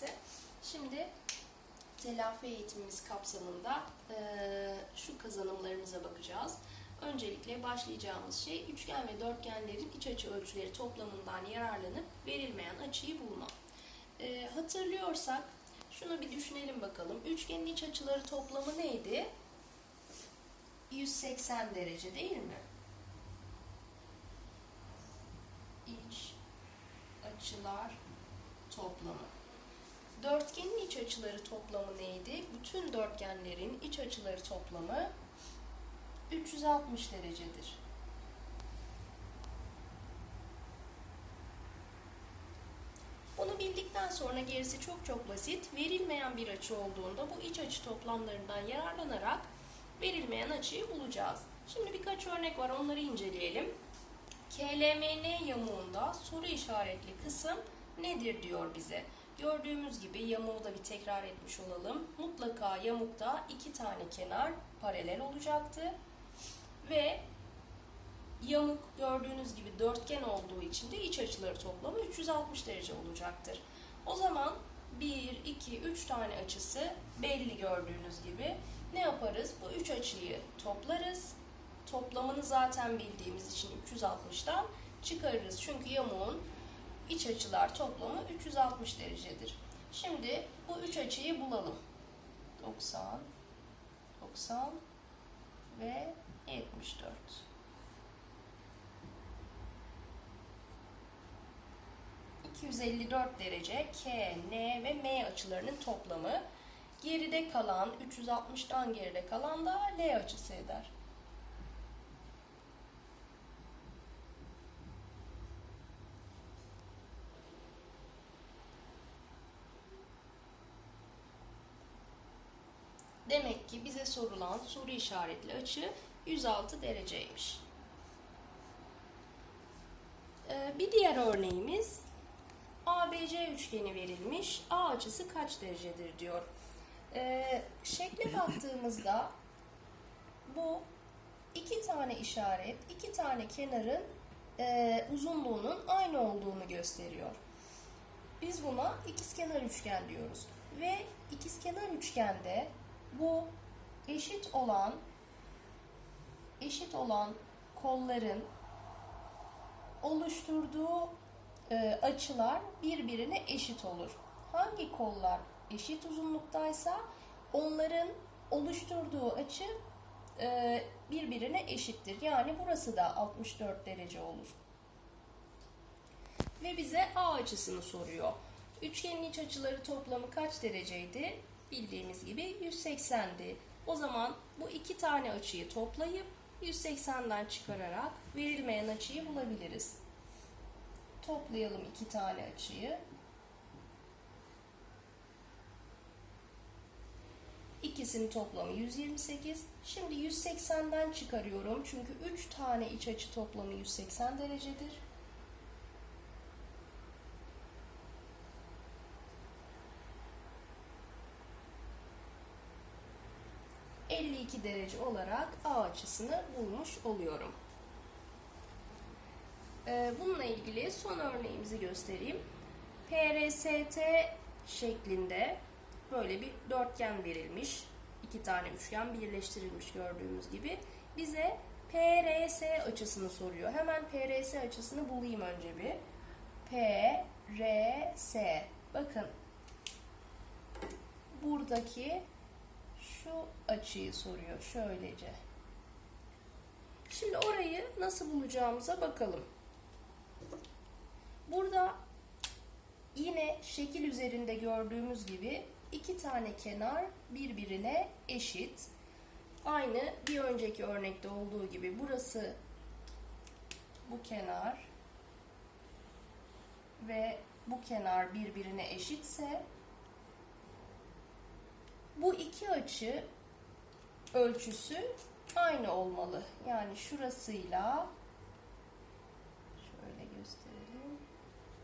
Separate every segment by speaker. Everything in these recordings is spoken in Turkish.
Speaker 1: derse. Şimdi telafi eğitimimiz kapsamında eee, şu kazanımlarımıza bakacağız. Öncelikle başlayacağımız şey üçgen ve dörtgenlerin iç açı ölçüleri toplamından yararlanıp verilmeyen açıyı bulma. Eee, hatırlıyorsak şunu bir düşünelim bakalım. Üçgenin iç açıları toplamı neydi? 180 derece değil mi? İç açılar toplamı. Dörtgenin iç açıları toplamı neydi? Bütün dörtgenlerin iç açıları toplamı 360 derecedir. Bunu bildikten sonra gerisi çok çok basit. Verilmeyen bir açı olduğunda bu iç açı toplamlarından yararlanarak verilmeyen açıyı bulacağız. Şimdi birkaç örnek var onları inceleyelim. KLMN yamuğunda soru işaretli kısım nedir diyor bize. Gördüğümüz gibi yamuğu da bir tekrar etmiş olalım. Mutlaka yamukta iki tane kenar paralel olacaktı. Ve yamuk gördüğünüz gibi dörtgen olduğu için de iç açıları toplamı 360 derece olacaktır. O zaman 1, 2, 3 tane açısı belli gördüğünüz gibi. Ne yaparız? Bu üç açıyı toplarız. Toplamını zaten bildiğimiz için 360'tan çıkarırız. Çünkü yamuğun iç açılar toplamı 360 derecedir. Şimdi bu üç açıyı bulalım. 90, 90 ve 74. ...254 derece K, N ve M açılarının toplamı. Geride kalan, 360'tan geride kalan da L açısı eder. Demek ki bize sorulan soru işaretli açı 106 dereceymiş. Ee, bir diğer örneğimiz ABC üçgeni verilmiş. A açısı kaç derecedir diyor. Ee, şekle baktığımızda bu iki tane işaret, iki tane kenarın e, uzunluğunun aynı olduğunu gösteriyor. Biz buna ikizkenar üçgen diyoruz. Ve ikizkenar üçgende bu eşit olan eşit olan kolların oluşturduğu e, açılar birbirine eşit olur. Hangi kollar eşit uzunluktaysa onların oluşturduğu açı e, birbirine eşittir. Yani burası da 64 derece olur. Ve bize A açısını soruyor. Üçgenin iç açıları toplamı kaç dereceydi? Bildiğimiz gibi 180'di. O zaman bu iki tane açıyı toplayıp 180'den çıkararak verilmeyen açıyı bulabiliriz. Toplayalım iki tane açıyı. İkisinin toplamı 128. Şimdi 180'den çıkarıyorum. Çünkü 3 tane iç açı toplamı 180 derecedir. ...52 derece olarak A açısını bulmuş oluyorum. Ee, Bununla ilgili son örneğimizi göstereyim. PRST şeklinde böyle bir dörtgen verilmiş. İki tane üçgen birleştirilmiş gördüğümüz gibi. Bize PRS açısını soruyor. Hemen PRS açısını bulayım önce bir. PRS. Bakın. Buradaki şu açıyı soruyor şöylece. Şimdi orayı nasıl bulacağımıza bakalım. Burada yine şekil üzerinde gördüğümüz gibi iki tane kenar birbirine eşit. Aynı bir önceki örnekte olduğu gibi burası bu kenar ve bu kenar birbirine eşitse iki açı ölçüsü aynı olmalı. Yani şurasıyla şöyle gösterelim.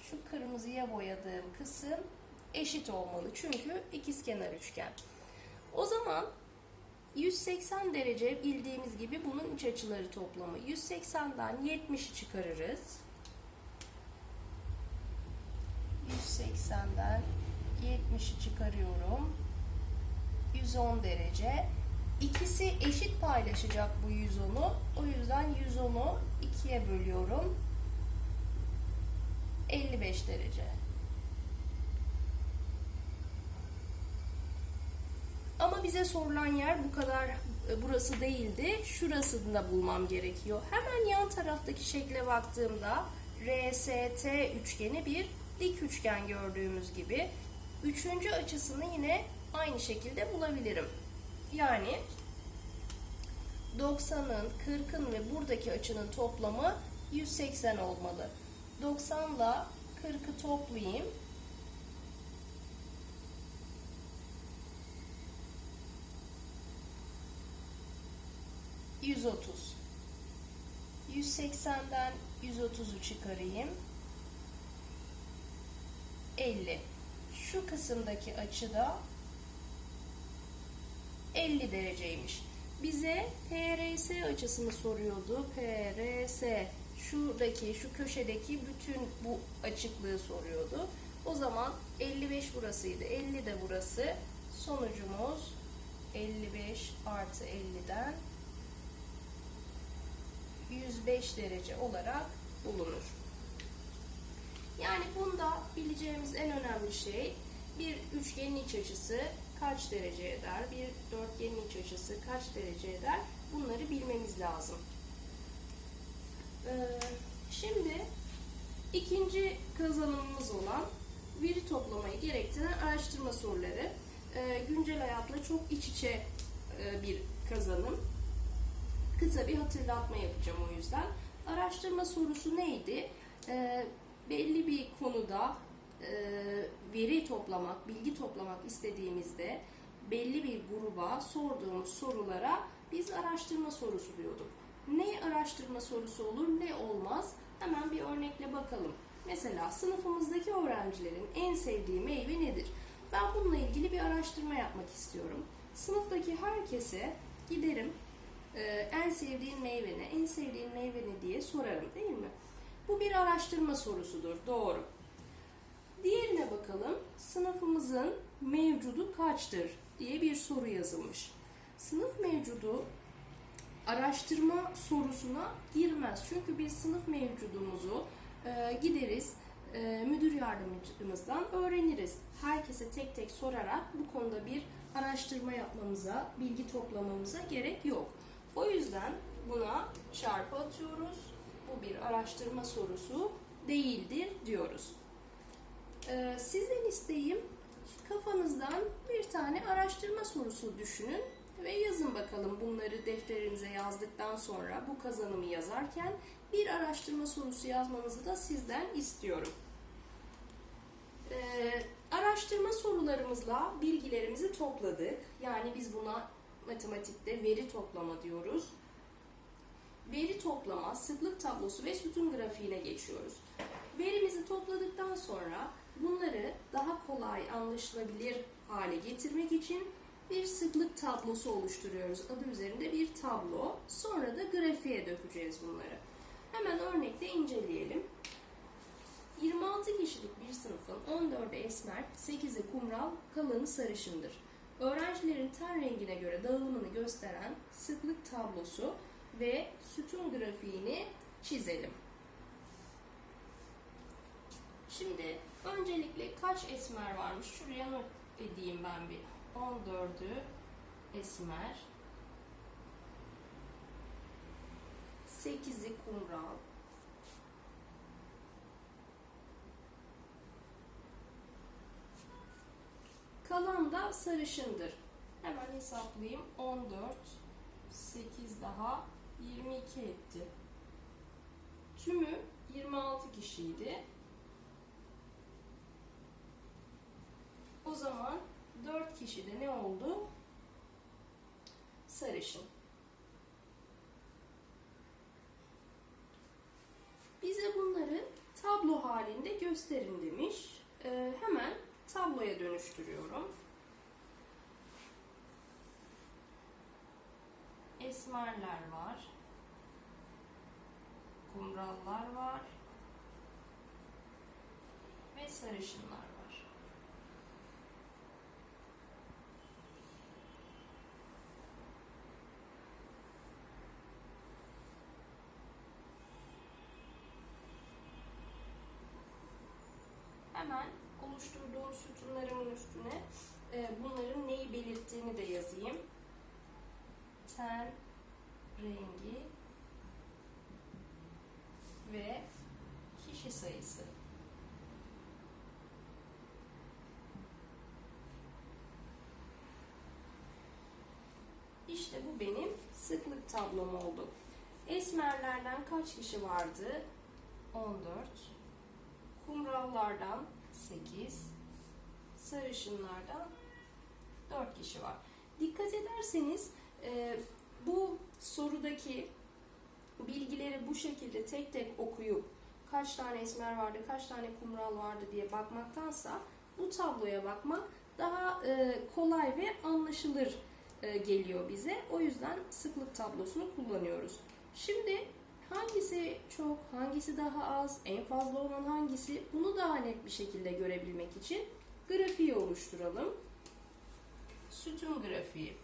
Speaker 1: Şu kırmızıya boyadığım kısım eşit olmalı. Çünkü ikizkenar üçgen. O zaman 180 derece bildiğimiz gibi bunun iç açıları toplamı. 180'den 70'i çıkarırız. 180'den 175'i çıkarıyorum. 110 derece. İkisi eşit paylaşacak bu 110'u. O yüzden 110'u 2'ye bölüyorum. 55 derece. Ama bize sorulan yer bu kadar e, burası değildi. Şurasını da bulmam gerekiyor. Hemen yan taraftaki şekle baktığımda RST üçgeni bir dik üçgen gördüğümüz gibi. Üçüncü açısını yine aynı şekilde bulabilirim. Yani 90'ın, 40'ın ve buradaki açının toplamı 180 olmalı. 90 ile 40'ı toplayayım. 130. 180'den 130'u çıkarayım. 50. Şu kısımdaki açı da 50 dereceymiş. Bize PRS açısını soruyordu. PRS şuradaki, şu köşedeki bütün bu açıklığı soruyordu. O zaman 55 burasıydı. 50 de burası. Sonucumuz 55 artı 50'den 105 derece olarak bulunur. Yani bunda bileceğimiz en önemli şey bir üçgenin iç açısı kaç derece eder, bir dörtgenin iç açısı kaç derece eder bunları bilmemiz lazım. Ee, şimdi ikinci kazanımımız olan veri toplamayı gerektiren araştırma soruları. Ee, güncel hayatla çok iç içe e, bir kazanım kısa bir hatırlatma yapacağım o yüzden. Araştırma sorusu neydi? E, belli bir konuda e, veri toplamak, bilgi toplamak istediğimizde belli bir gruba sorduğumuz sorulara biz araştırma sorusu diyorduk. Ne araştırma sorusu olur, ne olmaz? Hemen bir örnekle bakalım. Mesela sınıfımızdaki öğrencilerin en sevdiği meyve nedir? Ben bununla ilgili bir araştırma yapmak istiyorum. Sınıftaki herkese giderim e, en sevdiğin meyve ne, en sevdiğin meyve ne diye sorarım değil mi? Bu bir araştırma sorusudur. Doğru. Diğerine bakalım. Sınıfımızın mevcudu kaçtır diye bir soru yazılmış. Sınıf mevcudu araştırma sorusuna girmez. Çünkü biz sınıf mevcudumuzu e, gideriz e, müdür yardımcımızdan öğreniriz. Herkese tek tek sorarak bu konuda bir araştırma yapmamıza, bilgi toplamamıza gerek yok. O yüzden buna çarpı atıyoruz. Bu bir araştırma sorusu değildir diyoruz. Ee, sizden isteğim kafanızdan bir tane araştırma sorusu düşünün ve yazın bakalım bunları defterinize yazdıktan sonra bu kazanımı yazarken bir araştırma sorusu yazmanızı da sizden istiyorum. Ee, araştırma sorularımızla bilgilerimizi topladık. Yani biz buna matematikte veri toplama diyoruz. Veri toplama, sıklık tablosu ve sütun grafiğine geçiyoruz. Verimizi topladıktan sonra bunları daha kolay anlaşılabilir hale getirmek için bir sıklık tablosu oluşturuyoruz. Adı üzerinde bir tablo. Sonra da grafiğe dökeceğiz bunları. Hemen örnekte inceleyelim. 26 kişilik bir sınıfın 14'ü esmer, 8'i kumral, kalanı sarışındır. Öğrencilerin ten rengine göre dağılımını gösteren sıklık tablosu ve sütun grafiğini çizelim. Şimdi öncelikle kaç esmer varmış? Şuraya not edeyim ben bir. 14'ü esmer. 8'i kumral. Kalan da sarışındır. Hemen hesaplayayım. 14, 8 daha 22 etti. Tümü 26 kişiydi. O zaman 4 kişi de ne oldu? Sarışın. Bize bunları tablo halinde gösterin demiş. Ee, hemen tabloya dönüştürüyorum. Esmerler var. Kumrallar var. Ve sarışınlar var. Hemen oluşturduğum sütunlarımın üstüne e, bunların neyi belirttiğini de yazayım. Ten rengi ve kişi sayısı. İşte bu benim sıklık tablom oldu. Esmerlerden kaç kişi vardı? 14. Kumrallardan 8. Sarışınlardan 4 kişi var. Dikkat ederseniz e, bu sorudaki bilgileri bu şekilde tek tek okuyup kaç tane esmer vardı, kaç tane kumral vardı diye bakmaktansa bu tabloya bakmak daha e, kolay ve anlaşılır e, geliyor bize. O yüzden sıklık tablosunu kullanıyoruz. Şimdi hangisi çok, hangisi daha az, en fazla olan hangisi bunu daha net bir şekilde görebilmek için grafiği oluşturalım. Sütun grafiği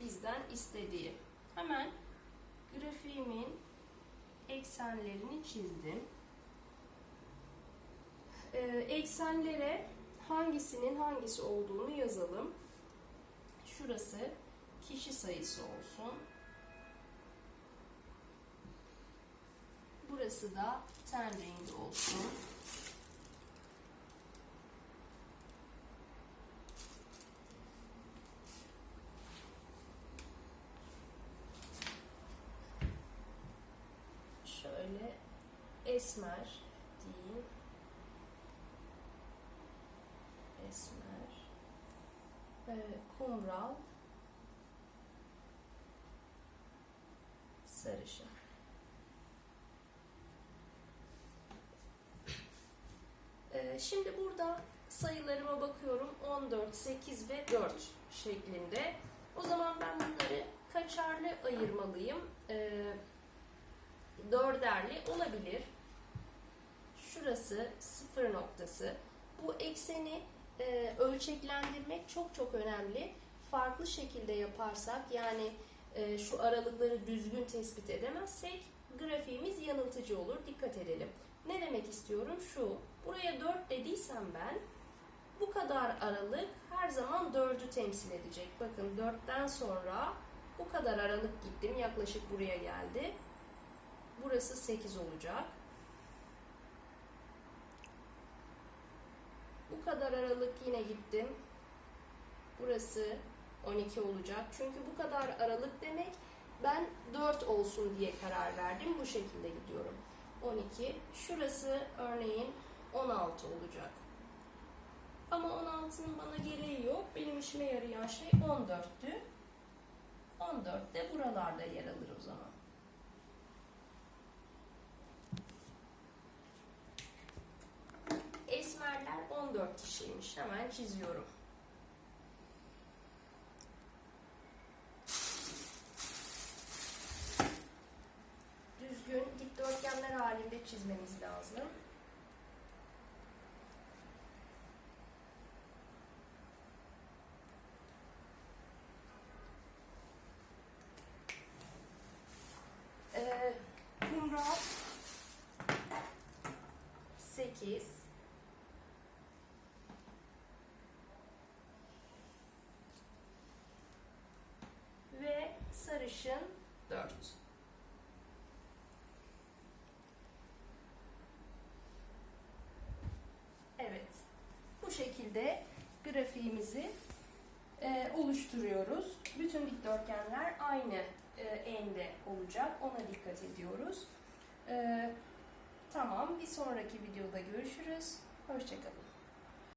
Speaker 1: bizden istediği. Hemen grafiğimin eksenlerini çizdim. Ee, eksenlere hangisinin hangisi olduğunu yazalım. Şurası kişi sayısı olsun. Burası da ten rengi olsun. Şöyle esmer diyeyim. Esmer. Ee, kumral. Sarışın. Şimdi burada sayılarıma bakıyorum. 14, 8 ve 4 şeklinde. O zaman ben bunları kaçarlı ayırmalıyım. Ee, dörderli olabilir. Şurası sıfır noktası. Bu ekseni e, ölçeklendirmek çok çok önemli. Farklı şekilde yaparsak yani e, şu aralıkları düzgün tespit edemezsek grafiğimiz yanıltıcı olur. Dikkat edelim. Demek istiyorum? Şu. Buraya 4 dediysem ben bu kadar aralık her zaman 4'ü temsil edecek. Bakın 4'ten sonra bu kadar aralık gittim. Yaklaşık buraya geldi. Burası 8 olacak. Bu kadar aralık yine gittim. Burası 12 olacak. Çünkü bu kadar aralık demek ben 4 olsun diye karar verdim. Bu şekilde gidiyorum. 12. Şurası örneğin 16 olacak. Ama 16'nın bana gereği yok. Benim işime yarayan şey 14'tü. 14 de buralarda yer alır o zaman. Esmerler 14 kişiymiş. Hemen çiziyorum. Düzgün dikdörtgenler halinde çizmemiz lazım. Ee, kumral 8 ve sarışın 4. Evet. Bu şekilde grafiğimizi e, oluşturuyoruz. Bütün dikdörtgenler aynı e, ende olacak. Ona dikkat ediyoruz. E, tamam. Bir sonraki videoda görüşürüz. Hoşçakalın.